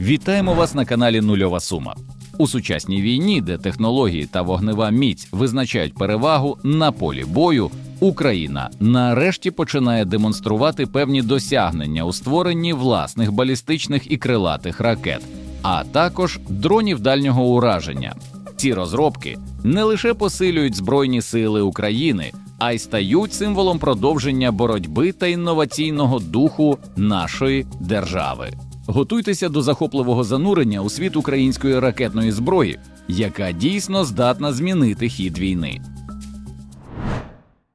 Вітаємо вас на каналі Нульова Сума. У сучасній війні, де технології та вогнева міць визначають перевагу на полі бою, Україна нарешті починає демонструвати певні досягнення у створенні власних балістичних і крилатих ракет, а також дронів дальнього ураження. Ці розробки не лише посилюють збройні сили України, а й стають символом продовження боротьби та інноваційного духу нашої держави. Готуйтеся до захопливого занурення у світ української ракетної зброї, яка дійсно здатна змінити хід війни.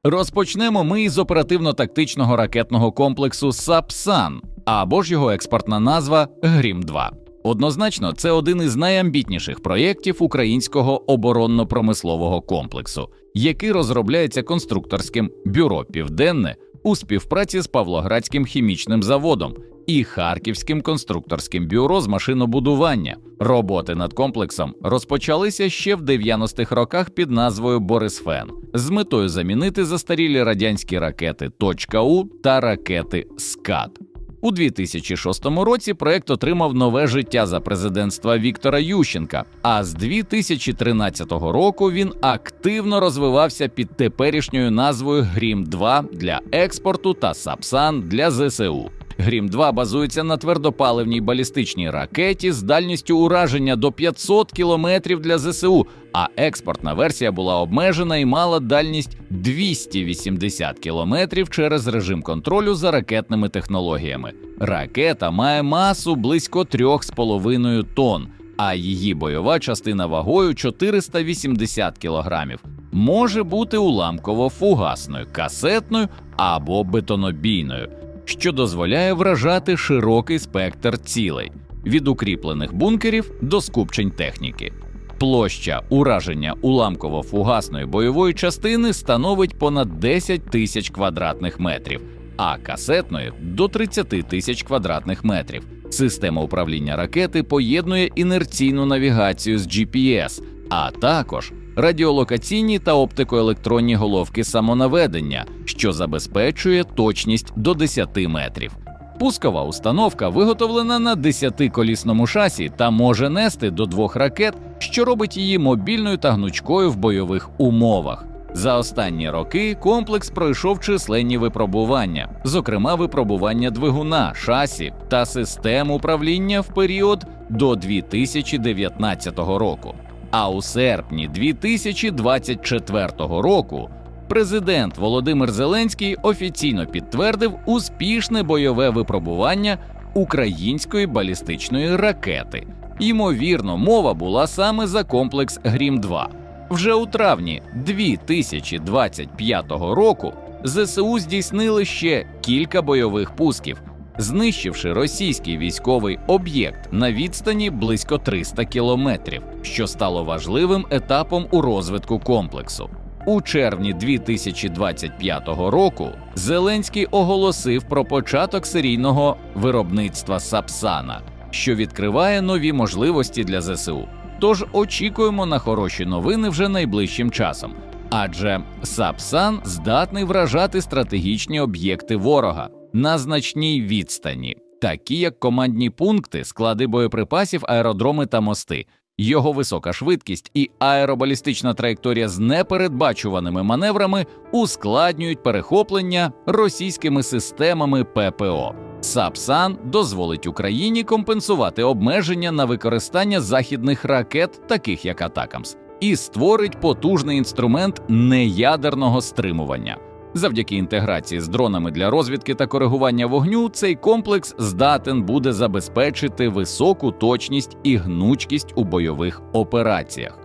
Розпочнемо ми із оперативно-тактичного ракетного комплексу САПСАН або ж його експортна назва Грім 2 Однозначно, це один із найамбітніших проєктів українського оборонно-промислового комплексу, який розробляється конструкторським бюро Південне у співпраці з Павлоградським хімічним заводом і Харківським конструкторським бюро з машинобудування. Роботи над комплексом розпочалися ще в 90-х роках під назвою Борисфен з метою замінити застарілі радянські ракети «Точка У та ракети СКАД. У 2006 році проект отримав нове життя за президентства Віктора Ющенка. А з 2013 року він активно розвивався під теперішньою назвою Грім 2 для експорту та Сапсан для ЗСУ. Грім 2 базується на твердопаливній балістичній ракеті з дальністю ураження до 500 кілометрів для ЗСУ, а експортна версія була обмежена і мала дальність 280 кілометрів через режим контролю за ракетними технологіями. Ракета має масу близько 3,5 тонн, а її бойова частина вагою 480 кілограмів. Може бути уламково-фугасною, касетною або бетонобійною що дозволяє вражати широкий спектр цілей від укріплених бункерів до скупчень техніки. Площа ураження уламково-фугасної бойової частини становить понад 10 тисяч квадратних метрів, а касетної до 30 тисяч квадратних метрів. Система управління ракети поєднує інерційну навігацію з GPS, а також радіолокаційні та оптикоелектронні головки самонаведення, що забезпечує точність до 10 метрів. Пускова установка виготовлена на 10-колісному шасі та може нести до двох ракет, що робить її мобільною та гнучкою в бойових умовах. За останні роки комплекс пройшов численні випробування, зокрема випробування двигуна, шасі та систем управління в період до 2019 року. А у серпні 2024 року президент Володимир Зеленський офіційно підтвердив успішне бойове випробування української балістичної ракети. Ймовірно, мова була саме за комплекс Грім 2 Вже у травні 2025 року ЗСУ здійснили ще кілька бойових пусків знищивши російський військовий об'єкт на відстані близько 300 кілометрів, що стало важливим етапом у розвитку комплексу. У червні 2025 року Зеленський оголосив про початок серійного виробництва Сапсана, що відкриває нові можливості для ЗСУ. Тож очікуємо на хороші новини вже найближчим часом, адже Сапсан здатний вражати стратегічні об'єкти ворога на значній відстані, такі як командні пункти, склади боєприпасів, аеродроми та мости. Його висока швидкість і аеробалістична траєкторія з непередбачуваними маневрами ускладнюють перехоплення російськими системами ППО. САПСАН дозволить Україні компенсувати обмеження на використання західних ракет, таких як Атакамс, і створить потужний інструмент неядерного стримування. Завдяки інтеграції з дронами для розвідки та коригування вогню, цей комплекс здатен буде забезпечити високу точність і гнучкість у бойових операціях.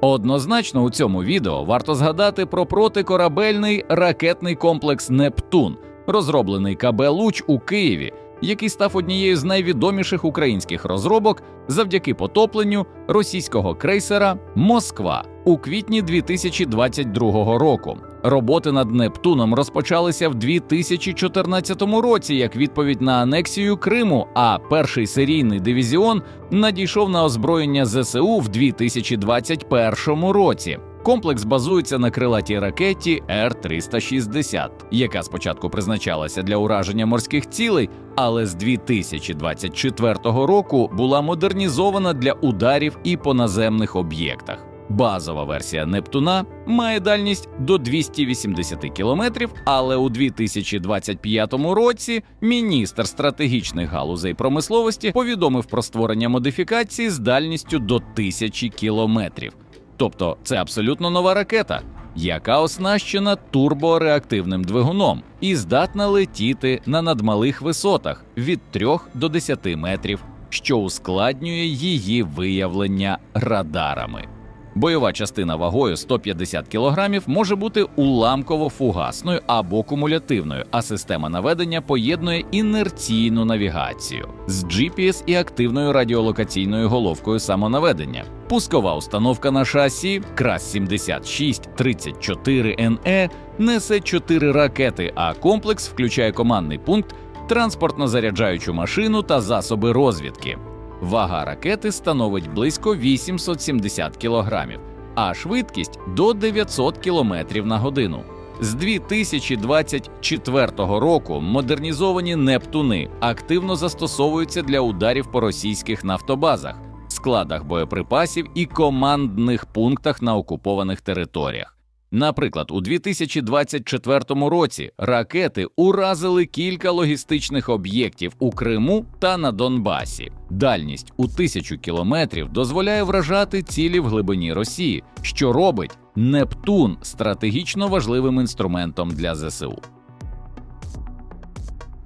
Однозначно у цьому відео варто згадати про протикорабельний ракетний комплекс Нептун, розроблений КБ Луч у Києві, який став однією з найвідоміших українських розробок завдяки потопленню російського крейсера Москва у квітні 2022 року. Роботи над Нептуном розпочалися в 2014 році як відповідь на анексію Криму. А перший серійний дивізіон надійшов на озброєння ЗСУ в 2021 році. Комплекс базується на крилатій ракеті Р-360, яка спочатку призначалася для ураження морських цілей, але з 2024 року була модернізована для ударів і по наземних об'єктах. Базова версія Нептуна має дальність до 280 кілометрів, але у 2025 році міністр стратегічних галузей промисловості повідомив про створення модифікації з дальністю до 1000 кілометрів. Тобто це абсолютно нова ракета, яка оснащена турбореактивним двигуном і здатна летіти на надмалих висотах від 3 до 10 метрів, що ускладнює її виявлення радарами. Бойова частина вагою 150 кг може бути уламково-фугасною або кумулятивною, а система наведення поєднує інерційну навігацію з GPS і активною радіолокаційною головкою самонаведення. Пускова установка на шасі крас 7634 NE несе 4 ракети, а комплекс включає командний пункт, транспортно-заряджаючу машину та засоби розвідки. Вага ракети становить близько 870 кілограмів, а швидкість до 900 кілометрів на годину. З 2024 року модернізовані Нептуни активно застосовуються для ударів по російських нафтобазах, складах боєприпасів і командних пунктах на окупованих територіях. Наприклад, у 2024 році ракети уразили кілька логістичних об'єктів у Криму та на Донбасі. Дальність у тисячу кілометрів дозволяє вражати цілі в глибині Росії, що робить Нептун стратегічно важливим інструментом для ЗСУ.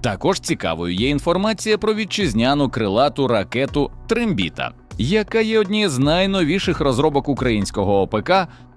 Також цікавою є інформація про вітчизняну крилату ракету Трембіта, яка є однією з найновіших розробок українського ОПК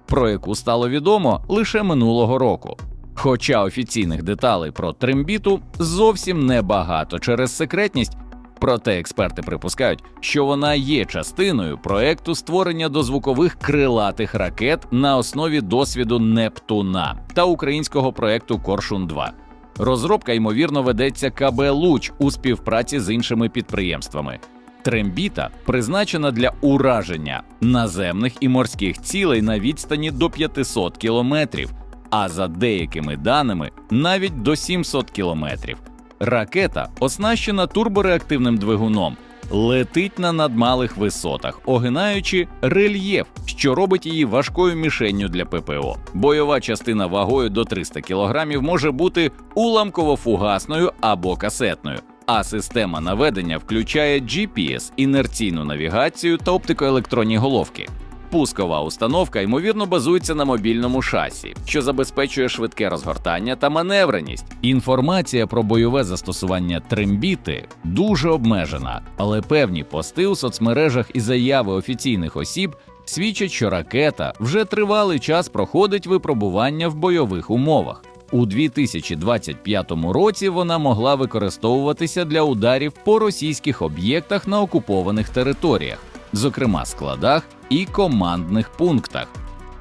про яку стало відомо лише минулого року. Хоча офіційних деталей про трембіту зовсім небагато через секретність, проте експерти припускають, що вона є частиною проекту створення дозвукових крилатих ракет на основі досвіду Нептуна та українського проекту Коршун 2 Розробка ймовірно ведеться КБ Луч у співпраці з іншими підприємствами. Трембіта призначена для ураження наземних і морських цілей на відстані до 500 кілометрів, а за деякими даними навіть до 700 кілометрів. Ракета оснащена турбореактивним двигуном, летить на надмалих висотах, огинаючи рельєф, що робить її важкою мішенню для ППО. Бойова частина вагою до 300 кг може бути уламково-фугасною або касетною а система наведення включає GPS, інерційну навігацію та оптикоелектронні головки. Пускова установка ймовірно базується на мобільному шасі, що забезпечує швидке розгортання та маневреність. Інформація про бойове застосування трембіти дуже обмежена, але певні пости у соцмережах і заяви офіційних осіб свідчать, що ракета вже тривалий час проходить випробування в бойових умовах. У 2025 році вона могла використовуватися для ударів по російських об'єктах на окупованих територіях, зокрема складах і командних пунктах.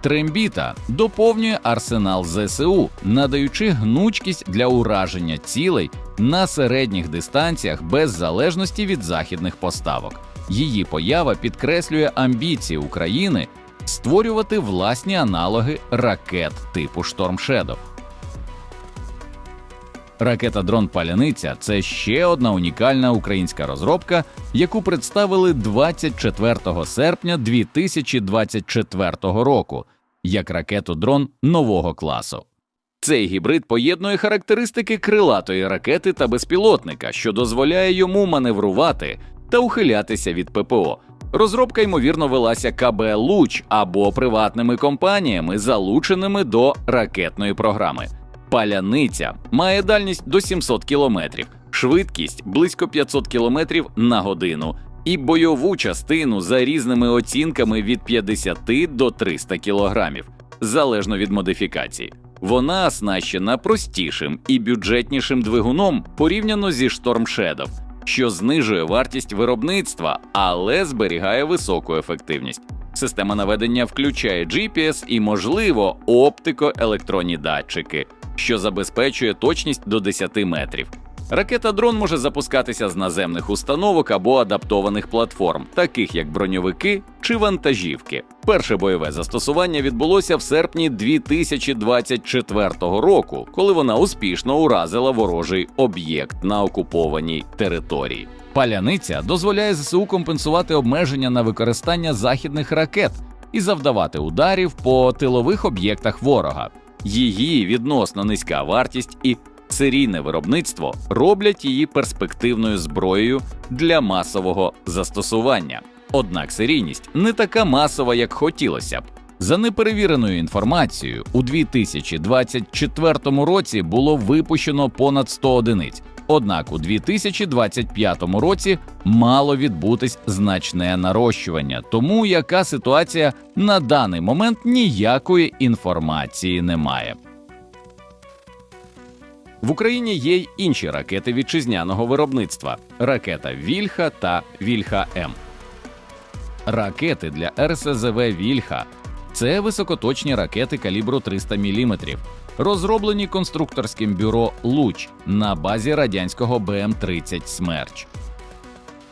Трембіта доповнює арсенал ЗСУ, надаючи гнучкість для ураження цілей на середніх дистанціях без залежності від західних поставок. Її поява підкреслює амбіції України створювати власні аналоги ракет типу Shadow. Ракета дрон Паляниця це ще одна унікальна українська розробка, яку представили 24 серпня 2024 року як ракету дрон нового класу. Цей гібрид поєднує характеристики крилатої ракети та безпілотника, що дозволяє йому маневрувати та ухилятися від ППО. Розробка ймовірно велася КБ Луч або приватними компаніями, залученими до ракетної програми. Паляниця має дальність до 700 км, швидкість близько 500 км на годину і бойову частину за різними оцінками від 50 до 300 кг, залежно від модифікації. Вона оснащена простішим і бюджетнішим двигуном порівняно зі Storm Shadow, що знижує вартість виробництва, але зберігає високу ефективність. Система наведення включає GPS і, можливо, оптико-електронні датчики що забезпечує точність до 10 метрів. Ракета дрон може запускатися з наземних установок або адаптованих платформ, таких як броньовики чи вантажівки. Перше бойове застосування відбулося в серпні 2024 року, коли вона успішно уразила ворожий об'єкт на окупованій території. Паляниця дозволяє ЗСУ компенсувати обмеження на використання західних ракет і завдавати ударів по тилових об'єктах ворога. Її відносно низька вартість і серійне виробництво роблять її перспективною зброєю для масового застосування. Однак серійність не така масова, як хотілося б. За неперевіреною інформацією, у 2024 році було випущено понад 100 одиниць. Однак у 2025 році мало відбутись значне нарощування. Тому яка ситуація на даний момент ніякої інформації немає. В Україні є й інші ракети вітчизняного виробництва: ракета Вільха та Вільха М. Ракети для РСЗВ Вільха це високоточні ракети калібру 300 мм, розроблені конструкторським бюро Луч на базі радянського БМ-30 Смерч.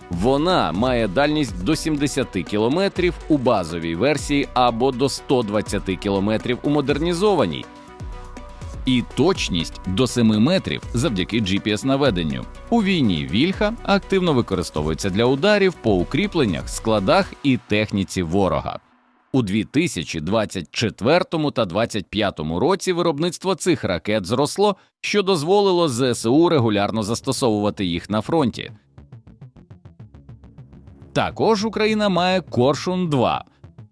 Вона має дальність до 70 км у базовій версії або до 120 км у модернізованій, і точність до 7 метрів завдяки GPS-наведенню. У війні Вільха активно використовується для ударів по укріпленнях, складах і техніці ворога. У 2024 та 2025 році виробництво цих ракет зросло, що дозволило ЗСУ регулярно застосовувати їх на фронті. Також Україна має Коршун 2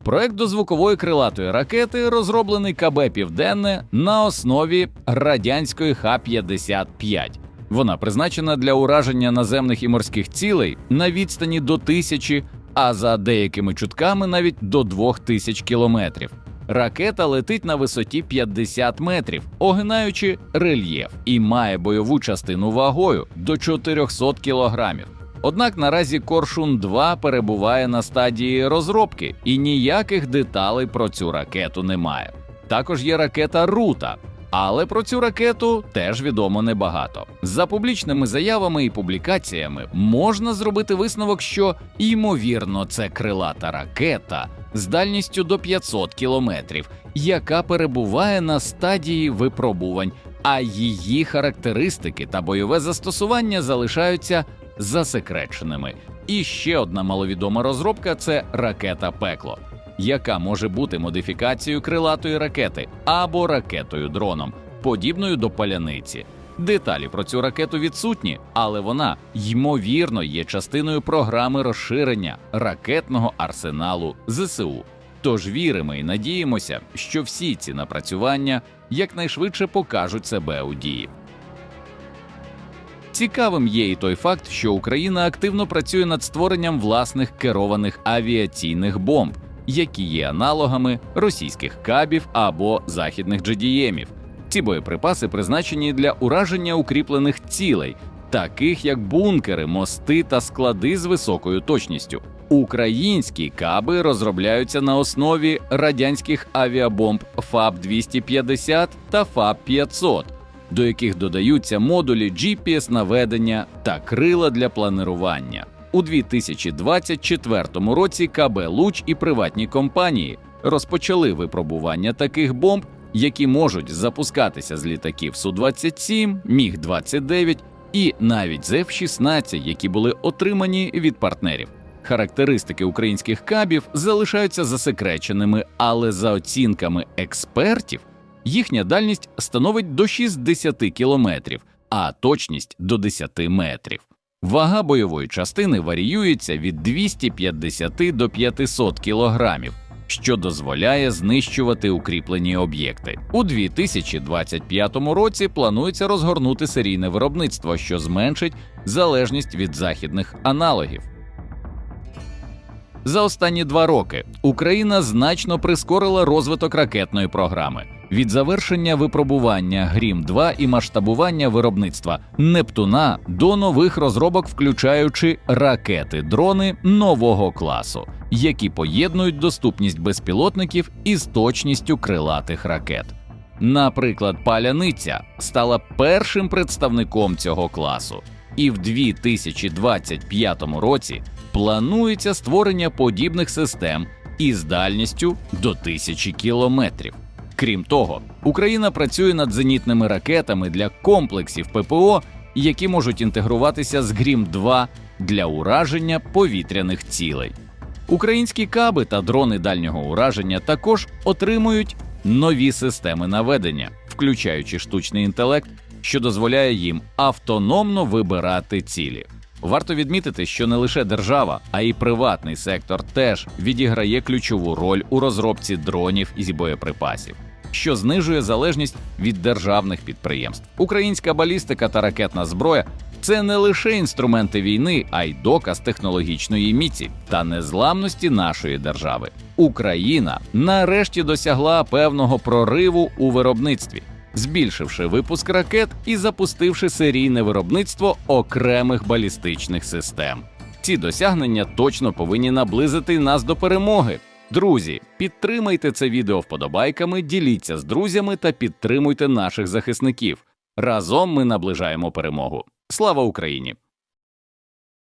проект дозвукової крилатої ракети, розроблений КБ Південне на основі радянської Х-55. Вона призначена для ураження наземних і морських цілей на відстані до тисячі, а за деякими чутками навіть до двох тисяч кілометрів. Ракета летить на висоті 50 метрів, огинаючи рельєф, і має бойову частину вагою до 400 кілограмів. Однак наразі Коршун 2 перебуває на стадії розробки, і ніяких деталей про цю ракету немає. Також є ракета Рута, але про цю ракету теж відомо небагато. За публічними заявами і публікаціями можна зробити висновок, що ймовірно це крилата ракета з дальністю до 500 кілометрів, яка перебуває на стадії випробувань, а її характеристики та бойове застосування залишаються засекреченими. І ще одна маловідома розробка це ракета Пекло, яка може бути модифікацією крилатої ракети або ракетою дроном, подібною до паляниці. Деталі про цю ракету відсутні, але вона ймовірно є частиною програми розширення ракетного арсеналу ЗСУ. Тож віримо і надіємося, що всі ці напрацювання якнайшвидше покажуть себе у дії. Цікавим є і той факт, що Україна активно працює над створенням власних керованих авіаційних бомб, які є аналогами російських кабів або західних GDM-ів. Ці боєприпаси призначені для ураження укріплених цілей, таких як бункери, мости та склади з високою точністю. Українські каби розробляються на основі радянських авіабомб ФАБ 250 та ФАБ 500 до яких додаються модулі GPS наведення та крила для планирування. У 2024 році КБ Луч і приватні компанії розпочали випробування таких бомб, які можуть запускатися з літаків Су-27, Міг 29 і навіть з F-16, які були отримані від партнерів. Характеристики українських кабів залишаються засекреченими, але за оцінками експертів. Їхня дальність становить до 60 кілометрів, а точність до 10 метрів. Вага бойової частини варіюється від 250 до 500 кілограмів, що дозволяє знищувати укріплені об'єкти. У 2025 році планується розгорнути серійне виробництво, що зменшить залежність від західних аналогів. За останні два роки Україна значно прискорила розвиток ракетної програми від завершення випробування Грім 2 і масштабування виробництва Нептуна до нових розробок, включаючи ракети, дрони нового класу, які поєднують доступність безпілотників із точністю крилатих ракет. Наприклад, паляниця стала першим представником цього класу, і в 2025 році планується створення подібних систем із дальністю до тисячі кілометрів. Крім того, Україна працює над зенітними ракетами для комплексів ППО, які можуть інтегруватися з Грім 2 для ураження повітряних цілей. Українські каби та дрони дальнього ураження також отримують нові системи наведення, включаючи штучний інтелект, що дозволяє їм автономно вибирати цілі. Варто відмітити, що не лише держава, а й приватний сектор теж відіграє ключову роль у розробці дронів із боєприпасів, що знижує залежність від державних підприємств. Українська балістика та ракетна зброя це не лише інструменти війни, а й доказ технологічної міці та незламності нашої держави. Україна нарешті досягла певного прориву у виробництві, збільшивши випуск ракет і запустивши серійне виробництво окремих балістичних систем. Ці досягнення точно повинні наблизити нас до перемоги. Друзі, підтримайте це відео вподобайками, діліться з друзями та підтримуйте наших захисників. Разом ми наближаємо перемогу. Слава Україні!